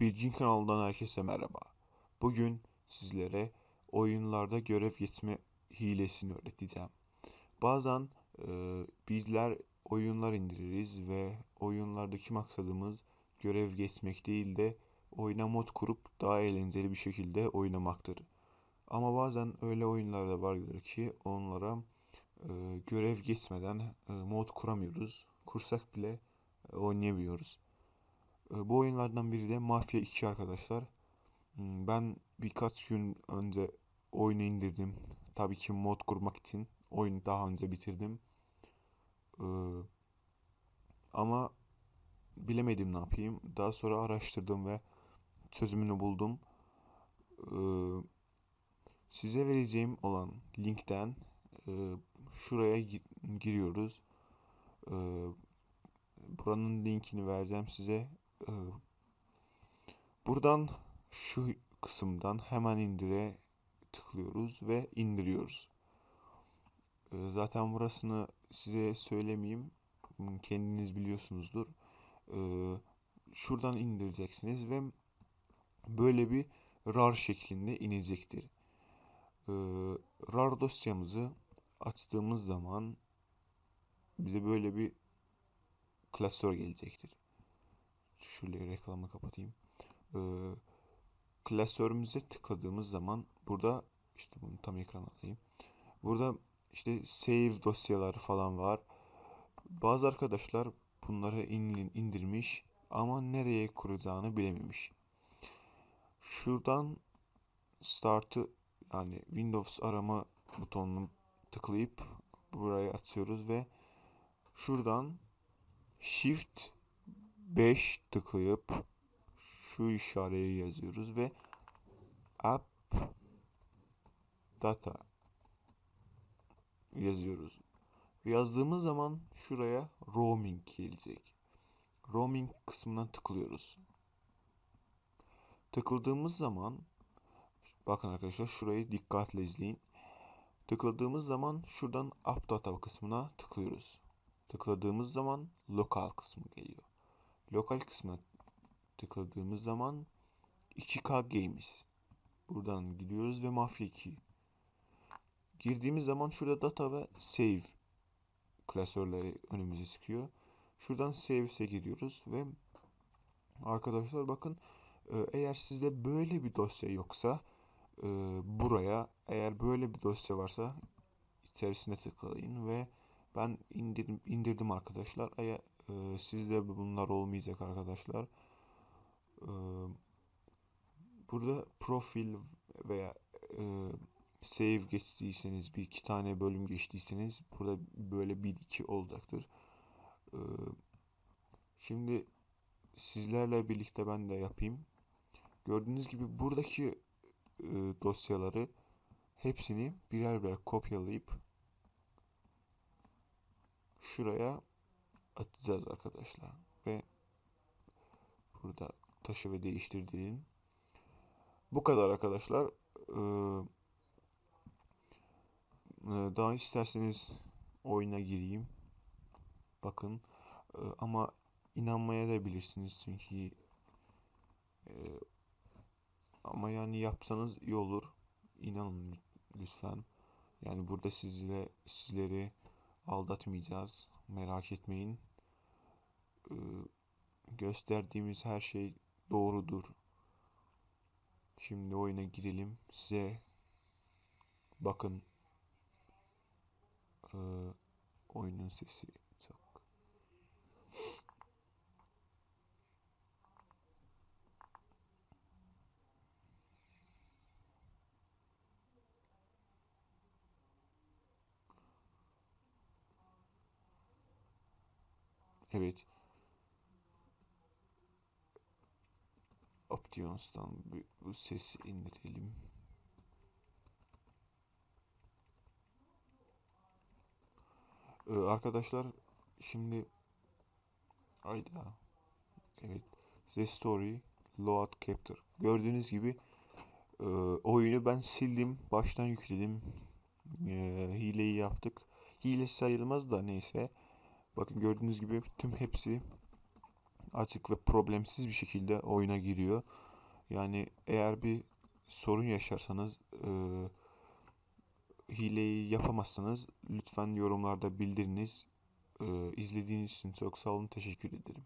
Bilgin kanalından herkese merhaba. Bugün sizlere oyunlarda görev geçme hilesini öğreteceğim. Bazen e, bizler oyunlar indiririz ve oyunlardaki maksadımız görev geçmek değil de oyuna mod kurup daha eğlenceli bir şekilde oynamaktır. Ama bazen öyle oyunlar da vardır ki onlara e, görev geçmeden e, mod kuramıyoruz. Kursak bile e, oynayamıyoruz. E, bu oyunlardan biri de Mafya 2 arkadaşlar. Hmm, Ben birkaç gün önce oyunu indirdim. Tabii ki mod kurmak için oyunu daha önce bitirdim. Ee, ama bilemedim ne yapayım. Daha sonra araştırdım ve çözümünü buldum. Ee, size vereceğim olan linkten e, şuraya gi- giriyoruz. Ee, buranın linkini vereceğim size. Ee, buradan şu kısımdan hemen indire tıklıyoruz ve indiriyoruz. Ee, zaten burasını size söylemeyeyim. Kendiniz biliyorsunuzdur. Ee, şuradan indireceksiniz ve böyle bir RAR şeklinde inecektir. Ee, RAR dosyamızı açtığımız zaman bize böyle bir klasör gelecektir. Şöyle reklamı kapatayım. Ee, klasörümüze tıkladığımız zaman burada işte bunu tam ekran alayım. Burada işte save dosyaları falan var. Bazı arkadaşlar bunları in- indirmiş ama nereye kuracağını bilememiş. Şuradan start'ı yani Windows arama butonunu tıklayıp buraya atıyoruz ve şuradan Shift 5 tıklayıp şu işareyi yazıyoruz ve App Data yazıyoruz. Yazdığımız zaman şuraya roaming gelecek. Roaming kısmına tıklıyoruz. Tıkladığımız zaman bakın arkadaşlar şurayı dikkatle izleyin. Tıkladığımız zaman şuradan App Data kısmına tıklıyoruz. Tıkladığımız zaman lokal kısmı geliyor. Lokal kısmına tıkladığımız zaman 2K Games. Buradan gidiyoruz ve Mafya 2. Girdiğimiz zaman şurada data ve save klasörleri önümüze çıkıyor. Şuradan saves'e giriyoruz ve arkadaşlar bakın e, eğer sizde böyle bir dosya yoksa e, buraya eğer böyle bir dosya varsa içerisine tıklayın ve ben indirdim, indirdim arkadaşlar. Eğer e, sizde bunlar olmayacak arkadaşlar. E, burada profil veya e, save geçtiyseniz bir iki tane bölüm geçtiyseniz burada böyle bir iki olacaktır. Ee, şimdi sizlerle birlikte ben de yapayım. Gördüğünüz gibi buradaki e, dosyaları hepsini birer birer kopyalayıp şuraya atacağız arkadaşlar. Ve burada taşı ve değiştir deyin. Bu kadar arkadaşlar. Ee, e, daha isterseniz oyuna gireyim. Bakın. Ee, ama inanmaya da bilirsiniz çünkü e, ama yani yapsanız iyi olur. İnanın lütfen. Yani burada sizle sizleri aldatmayacağız. Merak etmeyin. Ee, gösterdiğimiz her şey doğrudur. Şimdi oyuna girelim. Size bakın ee, oyunun sesi çok. Evet. Options'tan bu, bu sesi indirelim. Ee, arkadaşlar şimdi ayda evet The Story Load Capture gördüğünüz gibi e, oyunu ben sildim baştan yükledim. E, hileyi yaptık. Hile sayılmaz da neyse bakın gördüğünüz gibi tüm hepsi açık ve problemsiz bir şekilde oyuna giriyor. Yani eğer bir sorun yaşarsanız e, hileyi yapamazsanız lütfen yorumlarda bildiriniz. E, izlediğiniz için çok sağ olun. Teşekkür ederim.